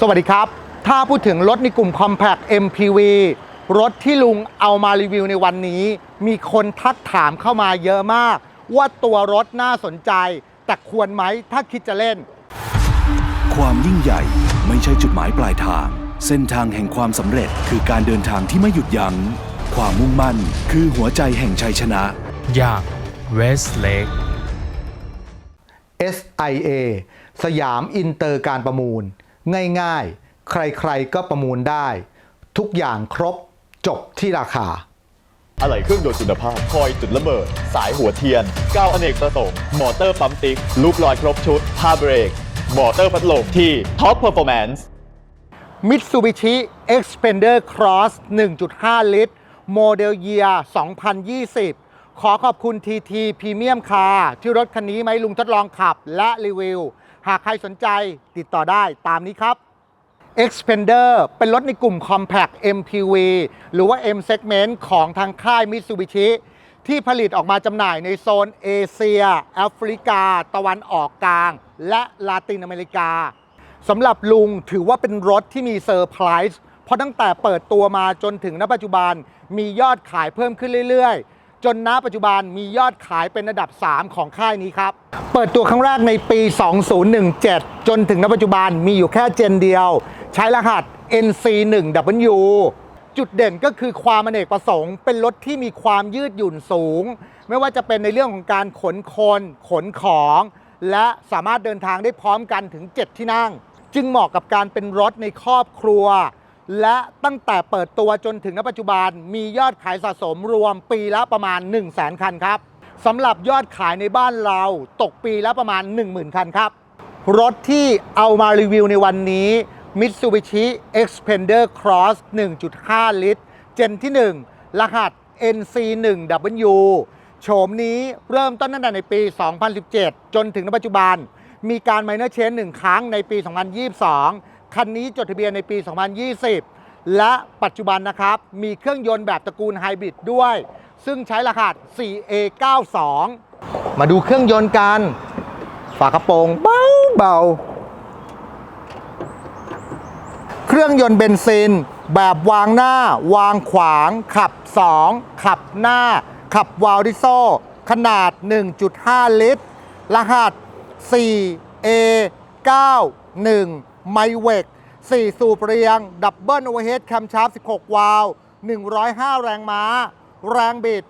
สวัสดีครับ ถ้าพูดถึงรถในกลุ่ม Compact MPV รถที่ลุงเอามารีวิวในวันนี้ มีคนทักถามเข้ามาเยอะมาก ว่าตัวรถน่าสนใจ แต่ควรไหมถ้าคิดจะเล่น ความยิ่งใหญ่ไม่ใช่จุดหมายปลายทาง เส้นทางแห่งความสำเร็จคือการเดินทางที่ไม่หยุดยัง้งความมุ่งมั่นคือหัวใจแห่งชัยชนะ อย่าง Westlake SIA สยามอินเตอร์การประมูล ง่ายๆ ใครๆก็ประมูลได้ ทุกอย่างครบจบที่ราคา อะไหล่เครื่องยนต์คุณภาพ คอยจุดระเบิด สายหัวเทียนก้าวอเนกประสงค์มอเตอร์ปั๊มติ๊กลูกลอยครบชุดผ้าเบรกมอเตอร์พัดลมที่ Top Performance Mitsubishi Xpander Cross 1.5 ลิตร โมเดลเยีย2020 ขอขอบคุณ TT Premium Car ที่รถคันนี้ไหมาให้ลุงทดลองขับและรีวิว หากใครสนใจติดต่อได้ตามนี้ครับ Xpander เป็นรถในกลุ่ม Compact MPV หรือว่า M Segment ของทางค่าย Mitsubishi ที่ผลิตออกมาจำหน่ายในโซนเอเชีย แอฟริกา ตะวันออกกลาง และลาตินอเมริกาสำหรับลุงถือว่าเป็นรถที่มีเซอร์ไพรส์เพราะตั้งแต่เปิดตัวมาจนถึงณปัจจุบันมียอดขายเพิ่มขึ้นเรื่อยๆ จนณปัจจุบันมียอดขายเป็นอันดับ 3 ของค่ายนี้ครับ เปิดตัวครั้งแรกในปี 2017 จนถึงณปัจจุบันมีอยู่แค่เจนเดียว ใช้รหัส NC1W จุดเด่นก็คือความอเนกประสงค์ เป็นรถที่มีความยืดหยุ่นสูง ไม่ว่าจะเป็นในเรื่องของการขนคน ขนของ และสามารถเดินทางได้พร้อมกันถึง 7 ที่นั่ง จึงเหมาะกับการเป็นรถในครอบครัว และตั้งแต่เปิดตัวจนถึงณปัจจุบันมียอดขายสะสมรวมปีละประมาณ 1 0 0 0 0แสนคันครับสำหรับยอดขายในบ้านเราตกปีละประมาณ 10,000 คันครับ รถที่เอามารีวิวในวันนี้ Mitsubishi Xpander Cross 1.5 ลิตร เจนที่ 1 รหัส NC1W โฉมนี้เริ่มต้นตั้งแต่ในปี 2017 จนถึงณปัจจุบัน มีการ minor change หนึ่งครั้งในปี 2022 คันนี้จดทะเบียนในปี 2020 และปัจจุบันนะครับมีเครื่องยนต์แบบตระกูลไฮบริดด้วย ซึ่งใช้รหัส 4A92 มาดูเครื่องยนต์กัน ฝากระโปรงเบาเบาเครื่องยนต์เบนซิน แบบวางหน้า วางขวาง ขับ 2 ขับหน้า ขับวาลดิโซ ขนาด 1.5 ลิตร รหัส 4A 91 ไมเวก4 สูบเรียง ดับเบิลโอเวอร์เฮดแคมชาร์ป16 วาล์ว105 แรงม้า แรงบิด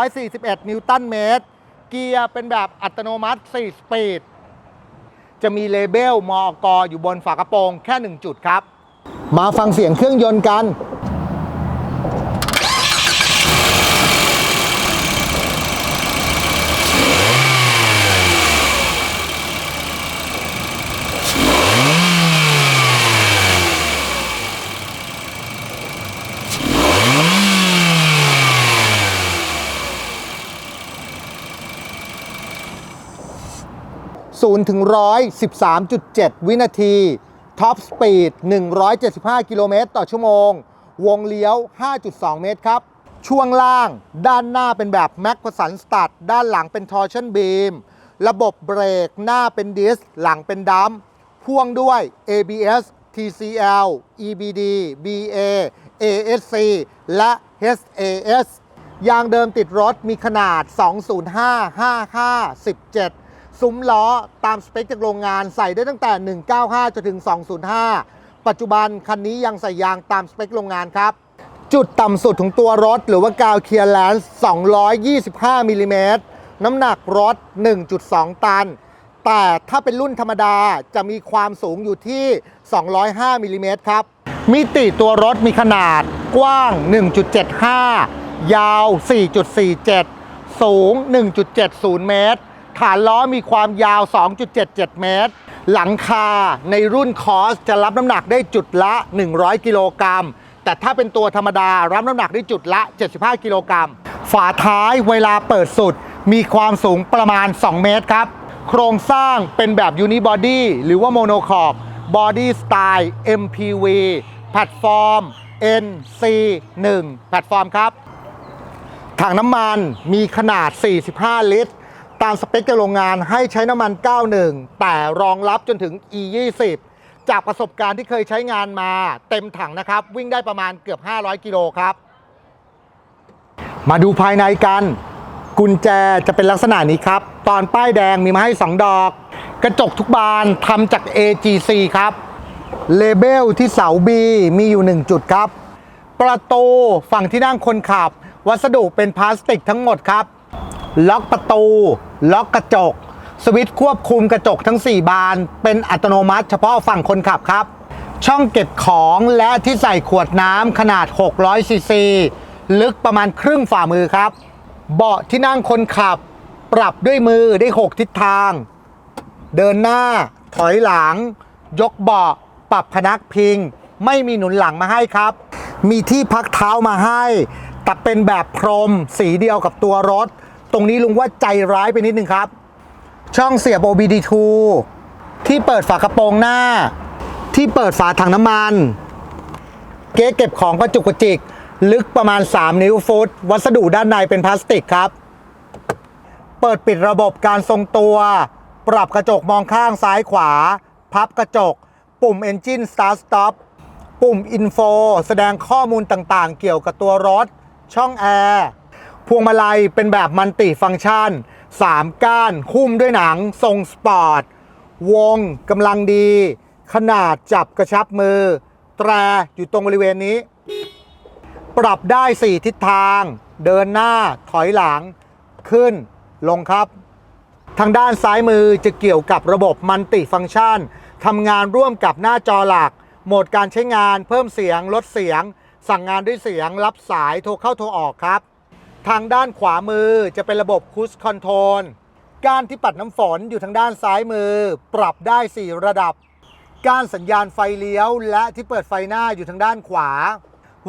141 นิวตันเมตร เกียร์เป็นแบบอัตโนมัติ 4 สปีด จะมีเลเบลมอกอยู่บนฝากระโปรงแค่ 1 จุดครับ มาฟังเสียงเครื่องยนต์กัน 0ถึง113.7 วินาที ท็อปสปีด 175 กิโลเมตรต่อชั่วโมง วงเลี้ยว 5.2 เมตรครับ ช่วงล่างด้านหน้าเป็นแบบแม็กพสันสตัดด้านหลังเป็นทอร์ชันบีม ระบบเบรกหน้าเป็นดิส หลังเป็นดัมพ่วงด้วย ABS TCL EBD BA ASC และ SAS ยางเดิมติดรถมีขนาด 205 55 17 ซุ้มล้อตามสเปคจากโรงงานใส่ได้ตั้งแต่ 195 จนถึง 205 ปัจจุบันคันนี้ยังใส่ยางตามสเปคโรงงานครับ จุดต่ำสุดของตัวรถหรือว่ากาวเคลียร์แลนซ์225มิลลิเมตรน้ำหนักรถ 1.2 ตัน แต่ถ้าเป็นรุ่นธรรมดาจะมีความสูงอยู่ที่ 205มิลลิเมตรครับ มิติตัวรถมีขนาดกว้าง 1.75 ยาว 4.47 สูง 1.70 เมตร ฐานล้อมีความยาว 2.77 เมตร หลังคาในรุ่นคอสจะรับน้ำหนักได้จุดละ 100 กิโลกรัม แต่ถ้าเป็นตัวธรรมดารับน้ำหนักได้จุดละ 75 กิโลกรัม ฝาท้ายเวลาเปิดสุด มีความสูงประมาณ 2 เมตรครับ โครงสร้างเป็นแบบยูนิบอดี้หรือว่าโมโนคอร์บอดี้สไตล์ MPV แพลตฟอร์ม NC1 แพลตฟอร์มครับ ถังน้ำมันมีขนาด 45 ลิตร ตามสเปคจากโรงงานให้ใช้น้ำมัน 91 แต่รองรับจนถึง E20 จากประสบการณ์ที่เคยใช้งานมาเต็มถังนะครับ วิ่งได้ประมาณเกือบ 500 กิโลครับ มาดูภายในกัน กุญแจจะเป็นลักษณะนี้ครับ ตอนป้ายแดงมีมาให้ 2 ดอก กระจกทุกบานทำจาก AGC ครับเลเบลที่เสา B มีอยู่ 1 จุดครับ ประตูฝั่งที่นั่งคนขับ วัสดุเป็นพลาสติกทั้งหมดครับ ล็อกประตู ล็อกกระจก สวิตช์ควบคุมกระจกทั้ง 4 บาน เป็นอัตโนมัติเฉพาะฝั่งคนขับครับ ช่องเก็บของและที่ใส่ขวดน้ำขนาด 600ซีซีลึกประมาณครึ่งฝ่ามือครับ เบาะที่นั่งคนขับ ปรับด้วยมือได้ 6 ทิศทาง เดินหน้า ถอยหลัง ยกเบาะปรับพนักพิง ไม่มีหนุนหลังมาให้ครับ มีที่พักเท้ามาให้แต่เป็นแบบพรมสีเดียวกับตัวรถ รงนี้ลุงว่าใจร้ายไปนิดนึงครับ ช่องเสียบ OBD2 ที่เปิดฝากระโปรงหน้า ที่เปิดฝาถังน้ำมัน เก๊เก็บของกระจุกกระจิก ลึกประมาณ 3 นิ้วฟุต วัสดุด้านในเป็นพลาสติกครับ เปิดปิดระบบการทรงตัว ปรับกระจกมองข้างซ้ายขวา พับกระจก ปุ่ม Engine Start Stop ปุ่ม Info แสดงข้อมูลต่างๆ เกี่ยวกับตัวรถ ช่องแอร์ พวงมาลัยเป็นแบบมัลติฟังก์ชัน 3 ก้านหุ้มด้วยหนัง ทรงสปอร์ต วงกำลังดี ขนาดจับกระชับมือ แตรอยู่ตรงบริเวณนี้ ปรับได้ 4 ทิศทาง เดินหน้าถอยหลัง ขึ้นลงครับ ทางด้านซ้ายมือจะเกี่ยวกับระบบมัลติฟังก์ชันทำงานร่วมกับหน้าจอหลัก โหมดการใช้งานเพิ่มเสียงลดเสียง สั่งงานด้วยเสียงรับสายโทรเข้าโทรออกครับ ทางด้านขวามือจะเป็นระบบคูสคอนโทรลก้านที่ปัดน้ำฝนอยู่ทางด้านซ้ายมือ ปรับได้ 4 ระดับ ก้านสัญญาณไฟเลี้ยว และที่เปิดไฟหน้าอยู่ทางด้านขวา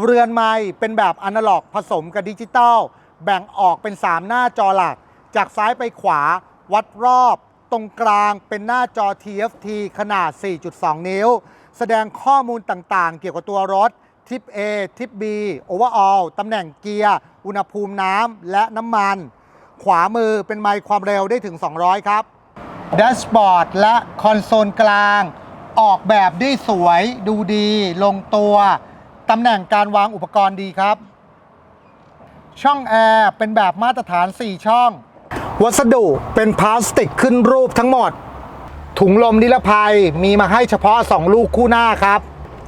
เรือนไม้เป็นแบบอนาล็อกผสมกับดิจิตอลแบ่งออกเป็น 3 หน้าจอหลัก จากซ้ายไปขวา วัดรอบ ตรงกลางเป็นหน้าจอ TFT ขนาด 4.2 นิ้ว แสดงข้อมูลต่างๆ เกี่ยวกับตัวรถทิป A ทิป B Overall ตำแหน่งเกียร์ อุณหภูมิน้ำและน้ำมัน ขวามือเป็นไมค์ความเร็วได้ถึง 200 ครับแดชบอร์ดและคอนโซลกลาง ออกแบบได้สวยดูดี ลงตัวตำแหน่งการวางอุปกรณ์ดีครับ ช่องแอร์เป็นแบบมาตรฐาน 4 ช่อง วัสดุเป็นพลาสติกขึ้นรูปทั้งหมด ถุงลมนิรภัยมีมาให้เฉพาะ 2 ลูกคู่หน้าครับ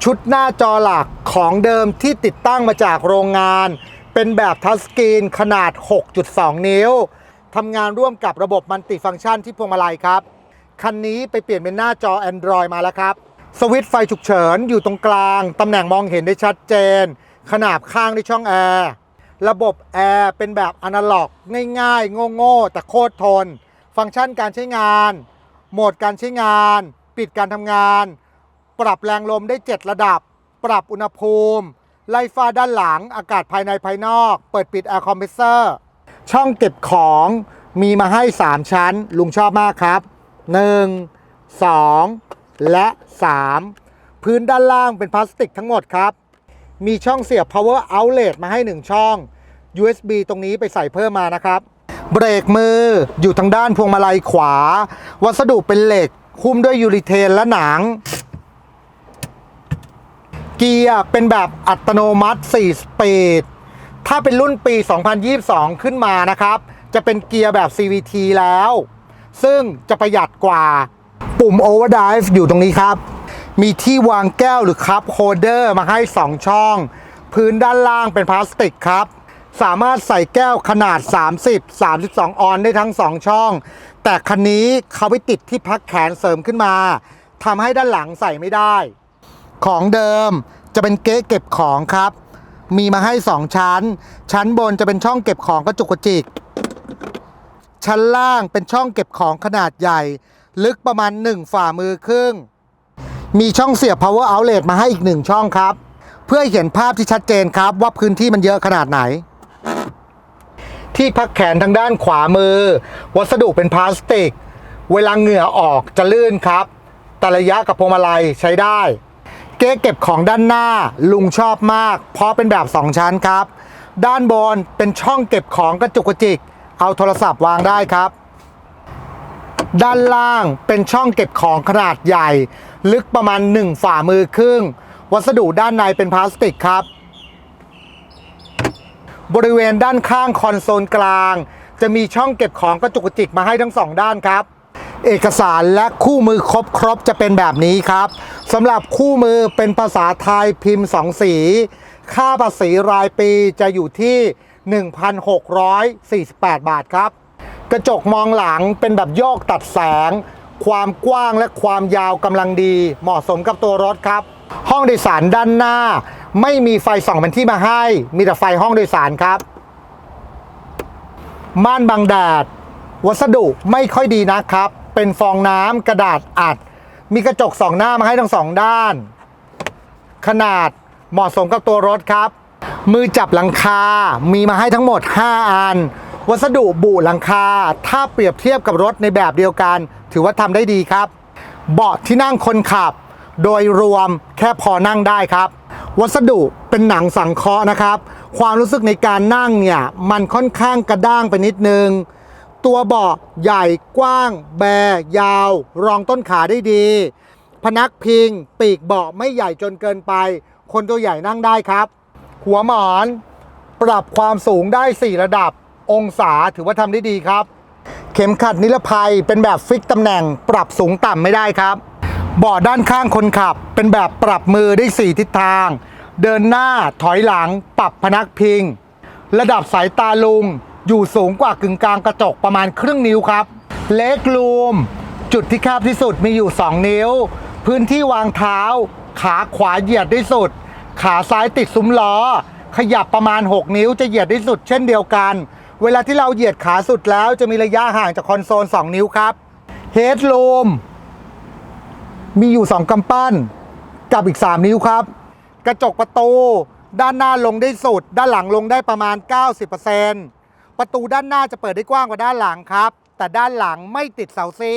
ชุดหน้าจอหลักของเดิมที่ติดตั้งมาจากโรงงาน เป็นแบบทัชสกรีนขนาด 6.2 นิ้วทำงานร่วมกับระบบมัลติฟังก์ชันที่พวงมาลัยครับ คันนี้ไปเปลี่ยนเป็นหน้าจอ Android มาแล้วครับ สวิตช์ไฟฉุกเฉินอยู่ตรงกลาง ตำแหน่งมองเห็นได้ชัดเจน ขนาบข้างในช่องแอร์ระบบแอร์เป็นแบบอนาล็อก ง่ายๆ โง่ๆ แต่โคตรทน ฟังก์ชันการใช้งาน โหมดการใช้งาน ปิดการทำงาน ปรับแรงลมได้ 7 ระดับ ปรับอุณหภูมิ ไล่ฟ้าด้านหลัง อากาศภายในภายนอก เปิดปิดแอร์คอมเพรสเซอร์ ช่องเก็บของมีมาให้ 3 ชั้น ลุงชอบมากครับ 1 2 และ 3 พื้นด้านล่างเป็นพลาสติกทั้งหมดครับ มีช่องเสียบ power outlet มาให้ 1 ช่อง USB ตรงนี้ไปใส่เพิ่มมานะครับ เบรกมืออยู่ทางด้านพวงมาลัยขวา วัสดุเป็นเหล็กหุ้มด้วยยูริเทนและหนัง เกียร์เป็นแบบอัตโนมัติ 4 สปีด ถ้าเป็นรุ่นปี 2022 ขึ้นมานะครับ จะเป็นเกียร์แบบ CVT แล้ว ซึ่งจะประหยัดกว่าปุ่ม Overdrive อยู่ตรงนี้ครับ มีที่วางแก้วหรือคัพโฮลเดอร์มาให้ 2 ช่อง พื้นด้านล่างเป็นพลาสติกครับ สามารถใส่แก้วขนาด 30 32 ออนได้ทั้ง 2 ช่อง แต่คันนี้เขาไปติดที่พักแขนเสริมขึ้นมาทำให้ด้านหลังใส่ไม่ได้ ของเดิมจะเป็นเก๊ะเก็บของครับ มีมาให้ 2 ชั้น ชั้นบนจะเป็นช่องเก็บของกระจุกกระจิก ชั้นล่างเป็นช่องเก็บของขนาดใหญ่ ลึกประมาณ 1 ฝ่ามือครึ่ง มีช่องเสียบ power outlet มาให้อีก 1 ช่องครับ เพื่อให้เห็นภาพที่ชัดเจนครับว่าพื้นที่มันเยอะขนาดไหน ที่พักแขนทางด้านขวามือ วัสดุเป็นพลาสติก เวลาเหงื่อออกจะลื่นครับ แต่ระยะกับพวงมาลัยใช้ได้ เก๊เก็บของด้านหน้าลุงชอบมาก เพราะเป็นแบบ 2 ชั้นครับ ด้านบนเป็นช่องเก็บของกระจุกกระจิก เอาโทรศัพท์วางได้ครับ ด้านล่างเป็นช่องเก็บของขนาดใหญ่ ลึกประมาณ 1 ฝ่ามือครึ่ง วัสดุด้านในเป็นพลาสติกครับ บริเวณด้านข้างคอนโซลกลาง จะมีช่องเก็บของกระจุกกระจิกมาให้ทั้งสองด้านครับ เอกสารและคู่มือครบครบจะเป็นแบบนี้ครับสำหรับคู่มือเป็นภาษาไทยพิมพ์2สี ค่าภาษีรายปีจะอยู่ที่ 1,648 บาทครับ กระจกมองหลังเป็นแบบโยกตัดแสง ความกว้างและความยาวกำลังดี เหมาะสมกับตัวรถครับ ห้องโดยสารด้านหน้า ไม่มีไฟส่องเป็นที่มาให้ มีแต่ไฟห้องโดยสารครับ ม่านบังแดด วัสดุไม่ค่อยดีนะครับ เป็นฟองน้ำกระดาษอัด มีกระจกสองหน้ามาให้ทั้งสองด้าน ขนาดเหมาะสมกับตัวรถครับ มือจับหลังคา มีมาให้ทั้งหมด 5 อัน วัสดุบุหลังคา ถ้าเปรียบเทียบกับรถในแบบเดียวกัน ถือว่าทำได้ดีครับ เบาะที่นั่งคนขับ โดยรวมแค่พอนั่งได้ครับ วัสดุเป็นหนังสังเคราะห์นะครับ ความรู้สึกในการนั่งเนี่ย มันค่อนข้างกระด้างไปนิดนึง ตัวเบาะใหญ่กว้าง แบยาว รองต้นขาได้ดี พนักพิง ปีกเบาะไม่ใหญ่จนเกินไป คนตัวใหญ่นั่งได้ครับ หัวหมอน ปรับความสูงได้ 4 ระดับ องศาถือว่าทำได้ดีครับ เข็มขัดนิรภัยเป็นแบบฟิกตำแหน่ง ปรับสูงต่ำไม่ได้ครับเบาะด้านข้างคนขับ เป็นแบบปรับมือได้ 4 ทิศทาง เดินหน้าถอยหลัง ปรับพนักพิง ระดับสายตาลุง อยู่สูงกว่ากึ่งกลางกระจกประมาณครึ่งนิ้วครับเล็กลูมจุดที่แคบที่สุดมีอยู่ 2 นิ้ว พื้นที่วางเท้า ขาขวาเหยียดได้สุด ขาซ้ายติดซุ้มล้อ ขยับประมาณ 6 นิ้วจะเหยียดได้สุดเช่นเดียวกัน เวลาที่เราเหยียดขาสุดแล้วจะมีระยะห่างจากคอนโซล 2 นิ้วครับเฮดลูมมีอยู่ 2กำปั้น กับอีก 3 นิ้วครับ กระจกประตู ด้านหน้าลงได้สุด ด้านหลังลงได้ประมาณ 90% ประตูด้านหน้าจะเปิดได้กว้างกว่าด้านหลังครับ แต่ด้านหลังไม่ติดเสาซี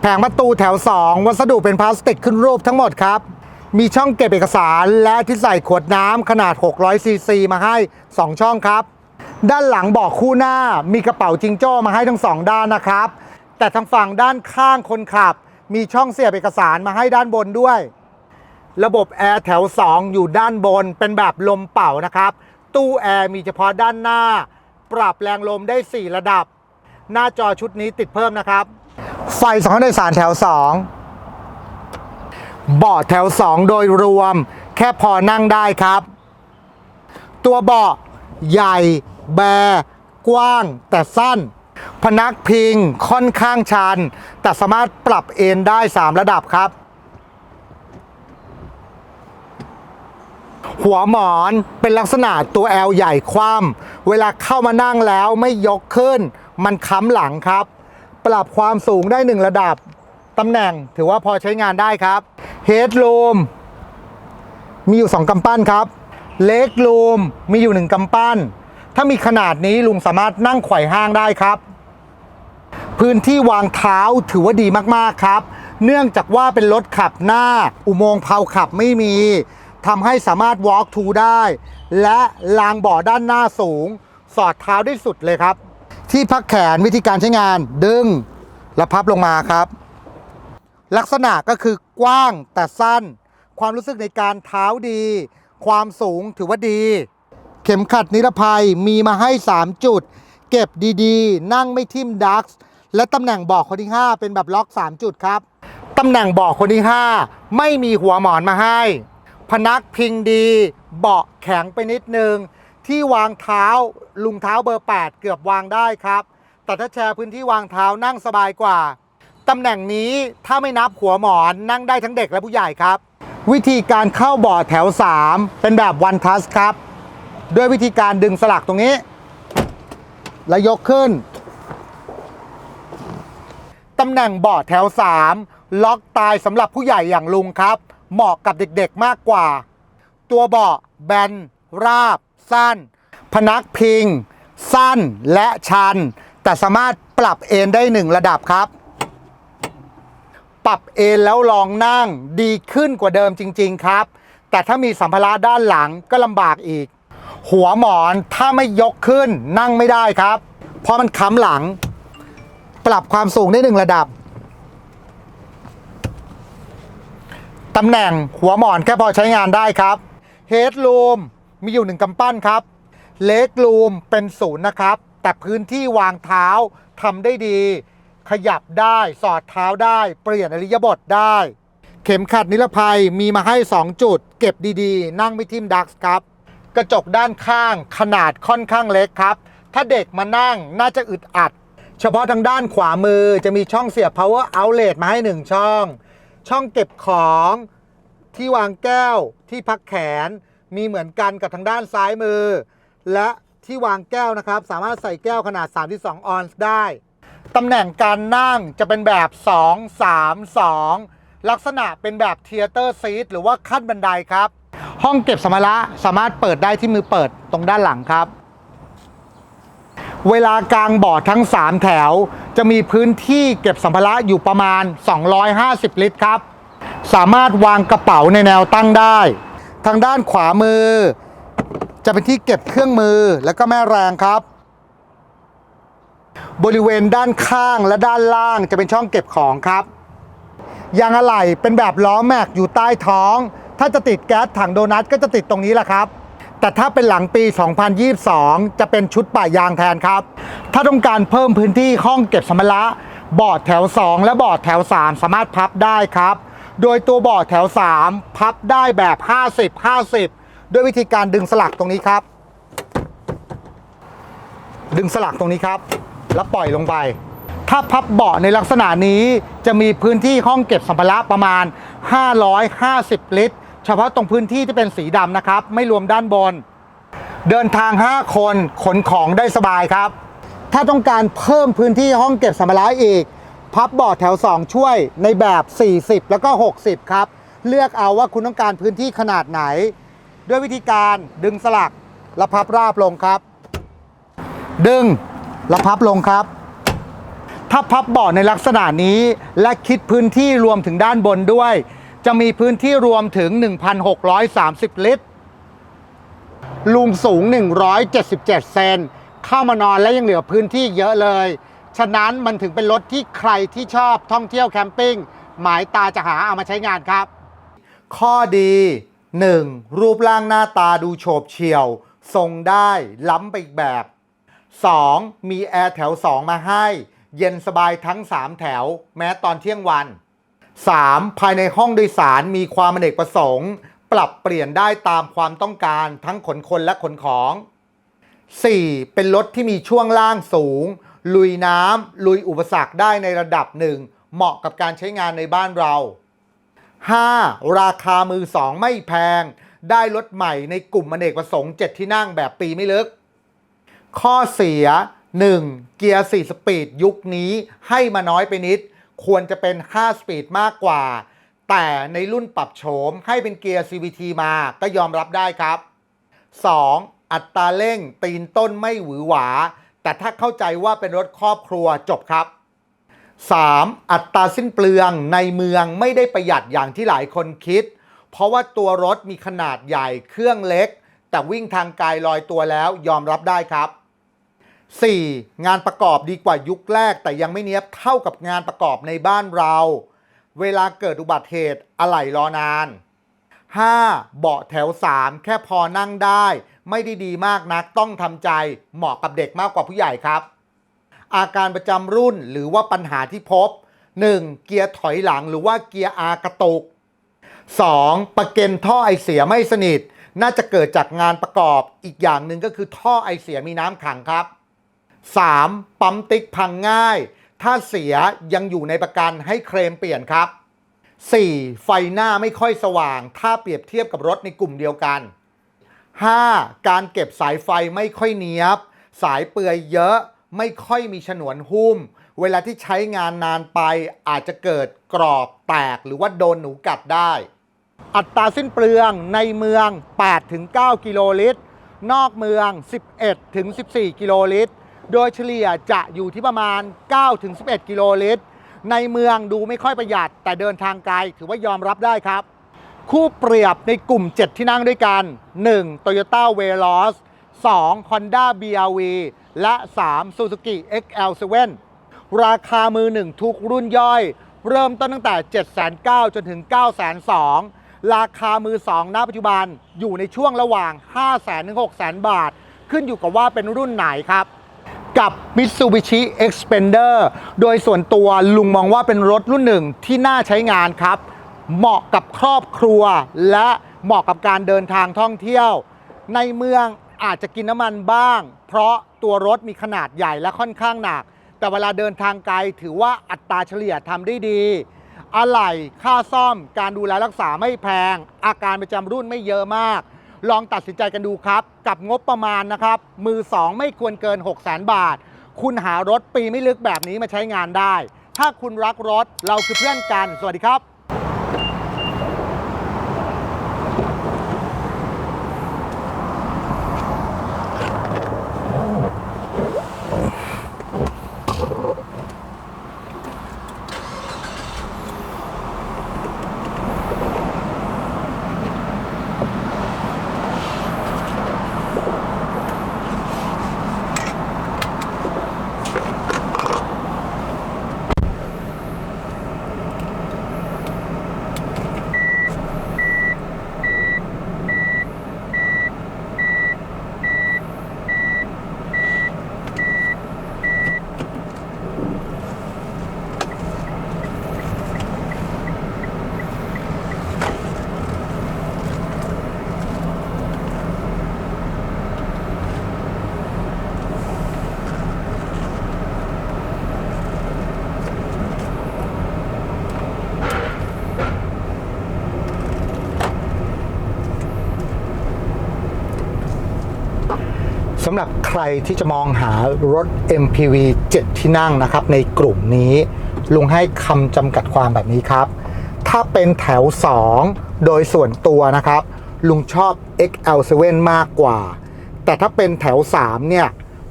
แผงประตูแถว 2 วัสดุเป็นพลาสติกขึ้นรูปทั้งหมดครับ มีช่องเก็บเอกสารและที่ใส่ขวดน้ำขนาด 600ซีซีมาให้ 2 ช่องครับ ด้านหลังเบอกคู่หน้ามีกระเป๋าจิงโจ้มาให้ทั้งสองด้านนะครับ แต่ทางฝั่งด้านข้างคนขับ มีช่องเสียบเอกสารมาให้ด้านบนด้วย ระบบแอร์แถว 2 อยู่ด้านบนเป็นแบบลมเป่านะครับ ตู้แอร์มีเฉพาะด้านหน้า ปรับแรงลมได้ 4 ระดับ หน้าจอชุดนี้ติดเพิ่มนะครับ ไฟสองห้องโดยสารแถว 2 เบาะแถว 2 โดยรวม แค่พอนั่งได้ครับ ตัวเบาะใหญ่ แบ กว้าง แต่สั้น พนักพิงค่อนข้างชัน แต่สามารถปรับเอนได้ 3 ระดับครับ หัวหมอนเป็นลักษณะตัว L ใหญ่คว่ำเวลาเข้ามานั่งแล้วไม่ยกขึ้น มันค้ำหลังครับ ปรับความสูงได้ 1 ระดับ ตำแหน่งถือว่าพอใช้งานได้ครับ Headroom มีอยู่ 2กำปั้นครับเล็กลูมมีอยู่ 1กำปั้น ถ้ามีขนาดนี้ลุงสามารถนั่งไขว่ห้างได้ครับ พื้นที่วางเท้าถือว่าดีมากๆครับ เนื่องจากว่าเป็นรถขับหน้า อุโมงค์เพาขับไม่มี ทำให้สามารถ walk to ได้ และรางเบาะด้านหน้าสูง สอดเท้าได้สุดเลยครับ ที่พักแขนวิธีการใช้งานดึงและพับลงมาครับ ลักษณะก็คือกว้างแต่สั้น ความรู้สึกในการเท้าดี ความสูงถือว่าดี เข็มขัดนิรภัยมีมาให้ 3 จุด เก็บดีๆ นั่งไม่ทิ่มดักและตำแหน่งเบอกคนที่ 5 เป็นแบบล็อก 3 จุดครับ ตำแหน่งเบอกคนที่ 5 ไม่มีหัวหมอนมาให้ พนักพิงดีเบาะแข็งไปนิดนึง ที่วางเท้าลุงเท้าเบอร์ 8 เกือบวางได้ครับ แต่ถ้าแชร์พื้นที่วางเท้านั่งสบายกว่า ตำแหน่งนี้ถ้าไม่นับหัวหมอนนั่งได้ทั้งเด็กและผู้ใหญ่ครับ วิธีการเข้าเบาะแถว 3 เป็นแบบวันทัสครับ ด้วยวิธีการดึงสลักตรงนี้ แล้วยกขึ้น ตำแหน่งเบาะแถว 3 ล็อกตายสำหรับผู้ใหญ่อย่างลุงครับ เหมาะกับเด็กๆมากกว่า ตัวเบาะแบน ราบ สั้น พนักพิง สั้นและชัน แต่สามารถปรับเอนได้หนึ่งระดับครับ ปรับเอนแล้วลองนั่งดีขึ้นกว่าเดิมจริง ๆ ครับ แต่ถ้ามีสัมภาระด้านหลังก็ลำบากอีก หัวหมอนถ้าไม่ยกขึ้นนั่งไม่ได้ครับ เพราะมันค้ำหลัง ปรับความสูงได้หนึ่งระดับ ตำแหน่งหัวหมอนแค่พอใช้งานได้ครับเฮด o ูมมีอยู่หนึ่งกำปั้นครับเล็ก o ูมเป็นศูนย์นะครับ แต่พื้นที่วางเท้าทำได้ดี ขยับได้สอดเท้าได้ เปลี่ยนอริยบทได้ เข็มขัดนิรภัยมีมาให้ 2 จุด เก็บดีๆ นั่งไม่ทิ่มดักครับ กระจกด้านข้างขนาดค่อนข้างเล็กครับ ถ้าเด็กมานั่งน่าจะอึดอัด เฉพาะทางด้านขวามือจะมีช่องเสียบ power outlet มาให้ 1 ช่อง ช่องเก็บของที่วางแก้วที่พักแขนมีเหมือนกันกับทางด้านซ้ายมือ และที่วางแก้วนะครับ สามารถใส่แก้วขนาด 32 ออนซ์ได้ตำแหน่งการนั่งจะเป็นแบบ 2 3 2 ลักษณะเป็นแบบเทเตอร์ซีทหรือว่าขั้นบันไดครับ ห้องเก็บสัมภาระสามารถเปิดได้ที่มือเปิดตรงด้านหลังครับ เวลากลางบอร์ดทั้ง 3 แถว จะมีพื้นที่เก็บสัมภาระอยู่ประมาณ 250 ลิตรครับ สามารถวางกระเป๋าในแนวตั้งได้ ทางด้านขวามือ จะเป็นที่เก็บเครื่องมือแล้วก็แม่แรงครับ บริเวณด้านข้างและด้านล่างจะเป็นช่องเก็บของครับยางอะไหล่เป็นแบบล้อแม็กอยู่ใต้ท้อง ถ้าจะติดแก๊สถังโดนัทก็จะติดตรงนี้แหละครับ แต่ถ้าเป็นหลังปี 2022 จะเป็นชุดป่ายางแทนครับ ถ้าต้องการเพิ่มพื้นที่ห้องเก็บสัมภาระบอร์ดแถว 2 และบอร์ดแถว 3 สามารถพับได้ครับ โดยตัวบอร์ดแถว 3 พับได้แบบ 50 50 ด้วยวิธีการดึงสลักตรงนี้ครับ ดึงสลักตรงนี้ครับ แล้วปล่อยลงไปถ้าพับเบาะในลักษณะนี้จะมีพื้นที่ห้องเก็บสัมภาระประมาณ 550 ลิตร เฉพาะตรงพื้นที่ที่เป็นสีดำนะครับ ไม่รวมด้านบน เดินทาง 5 คนขนของได้สบายครับ ถ้าต้องการเพิ่มพื้นที่ห้องเก็บสัมภาระอีก พับเบาะแถว 2 ช่วยในแบบ 40 แล้วก็ 60 ครับ เลือกเอาว่าคุณต้องการพื้นที่ขนาดไหน ด้วยวิธีการดึงสลักและพับราบลงครับ ดึงและพับลงครับถ้าพับเบาะในลักษณะนี้และคิดพื้นที่รวมถึงด้านบนด้วย จะมีพื้นที่รวมถึง 1,630 ลิตร ลุงสูง 177 เซน เข้ามานอนและยังเหลือพื้นที่เยอะเลย ฉะนั้นมันถึงเป็นรถที่ใครที่ชอบท่องเที่ยวแคมปิ้ง หมายตาจะหาเอามาใช้งานครับ ข้อดี 1. รูปร่างหน้าตาดูโฉบเฉี่ยว ทรงได้ล้ำไปอีกแบบ 2. มีแอร์แถว 2 มาให้ เย็นสบายทั้ง 3 แถว แม้ตอนเที่ยงวัน 3. ภายในห้องโดยสารมีความอเนกประสงค์ ปรับเปลี่ยนได้ตามความต้องการทั้งขนคนและขนของ 4. เป็นรถที่มีช่วงล่างสูง ลุยน้ำลุยอุปสรรคได้ในระดับหนึ่ง เหมาะกับการใช้งานในบ้านเรา 5. ราคามือสองไม่แพง ได้รถใหม่ในกลุ่มอเนกประสงค์ 7 ที่นั่งแบบปีไม่ลึก ข้อเสีย 1. เกียร์ 4 สปีดยุคนี้ให้มาน้อยไปนิด ควรจะเป็น 5 สปีดมากกว่า แต่ในรุ่นปรับโฉมให้เป็นเกียร์ CVT มาก็ยอมรับได้ครับ 2. อัตราเร่งตีนต้นไม่หวือหวา แต่ถ้าเข้าใจว่าเป็นรถครอบครัวจบครับ 3. อัตราสิ้นเปลืองในเมืองไม่ได้ประหยัดอย่างที่หลายคนคิด เพราะว่าตัวรถมีขนาดใหญ่เครื่องเล็ก แต่วิ่งทางไกลลอยตัวแล้วยอมรับได้ครับ 4. งานประกอบดีกว่ายุคแรกแต่ยังไม่เนี้ยบเท่ากับงานประกอบในบ้านเรา เวลาเกิดอุบัติเหตุอะไหล่รอนาน 5. เบาะแถว 3 แค่พอนั่งได้ ไม่ได้ดีมากนักต้องทำใจเหมาะกับเด็กมากกว่าผู้ใหญ่ครับ อาการประจำรุ่นหรือว่าปัญหาที่พบ 1. เกียร์ถอยหลังหรือว่าเกียร์อากระตุก 2. ประเก็นท่อไอเสียไม่สนิท น่าจะเกิดจากงานประกอบอีกอย่างหนึ่งก็คือท่อไอเสียมีน้ำขังครับ 3. ปั๊มติ๊กพังง่าย ถ้าเสียยังอยู่ในประกันให้เคลมเปลี่ยนครับ 4. ไฟหน้าไม่ค่อยสว่าง ถ้าเปรียบเทียบกับรถในกลุ่มเดียวกัน 5. การเก็บสายไฟไม่ค่อยเนียบ สายเปื่อยเยอะไม่ค่อยมีฉนวนหุ้ม เวลาที่ใช้งานนานไปอาจจะเกิดกรอบแตกหรือว่าโดนหนูกัดได้ อัตราสิ้นเปลืองในเมือง 8-9 กิโลลิตร นอกเมือง 11-14 กิโลลิตร โดยเฉลี่ยจะอยู่ที่ประมาณ 9-11 กิโลลิตร ในเมืองดูไม่ค่อยประหยัด แต่เดินทางไกลถือว่ายอมรับได้ครับ คู่เปรียบในกลุ่ม 7 ที่นั่งด้วยกัน 1. Toyota Veloz 2. Honda BRV และ 3. Suzuki XL7 ราคามือหนึ่งทุกรุ่นย่อย เริ่มต้นตั้งแต่7 9 0 0 0จนถึง9 2 0 0 0ราคามือ2ณปัจจุบันอยู่ในช่วงระหว่าง 5 0 0 0 0 0 ถึง 6 0 0 0 0บาท ขึ้นอยู่กับว่าเป็นรุ่นไหนครับ กับ Mitsubishi Xpander โดยส่วนตัวลุงมองว่าเป็นรถรุ่นหนึ่งที่น่าใช้งานครับ เหมาะกับครอบครัว และเหมาะกับการเดินทางท่องเที่ยว ในเมืองอาจจะกินน้ำมันบ้าง เพราะตัวรถมีขนาดใหญ่และค่อนข้างหนัก แต่เวลาเดินทางไกลถือว่าอัตราเฉลี่ยทำได้ดี อะไหล่ค่าซ่อม การดูแลรักษาไม่แพง อาการประจำรุ่นไม่เยอะมาก ลองตัดสินใจกันดูครับ กับงบประมาณนะครับ มือ 2 ไม่ควรเกิน 6 0 0 0 0 บาท คุณหารถปีไม่ลึกแบบนี้มาใช้งานได้ ถ้าคุณรักรถเราคือเพื่อนกัน สวัสดีครับ สำหรับใครที่จะมองหารถ MPV 7 ที่นั่งนะครับในกลุ่มนี้ ลุงให้คำจำกัดความแบบนี้ครับ ถ้าเป็นแถว 2 โดยส่วนตัวนะครับ ลุงชอบ XL7 มากกว่า แต่ถ้าเป็นแถว 3 เนี่ย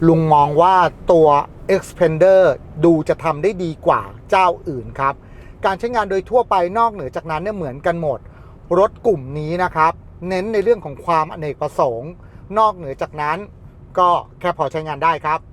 ลุงมองว่าตัว Expander ดูจะทำได้ดีกว่าเจ้าอื่นครับ การใช้งานโดยทั่วไปนอกเหนือจากนั้นเนี่ยเหมือนกันหมด รถกลุ่มนี้นะครับ เน้นในเรื่องของความอเนกประสงค์ นอกเหนือจากนั้น ก็แค่พอใช้งานได้ครับ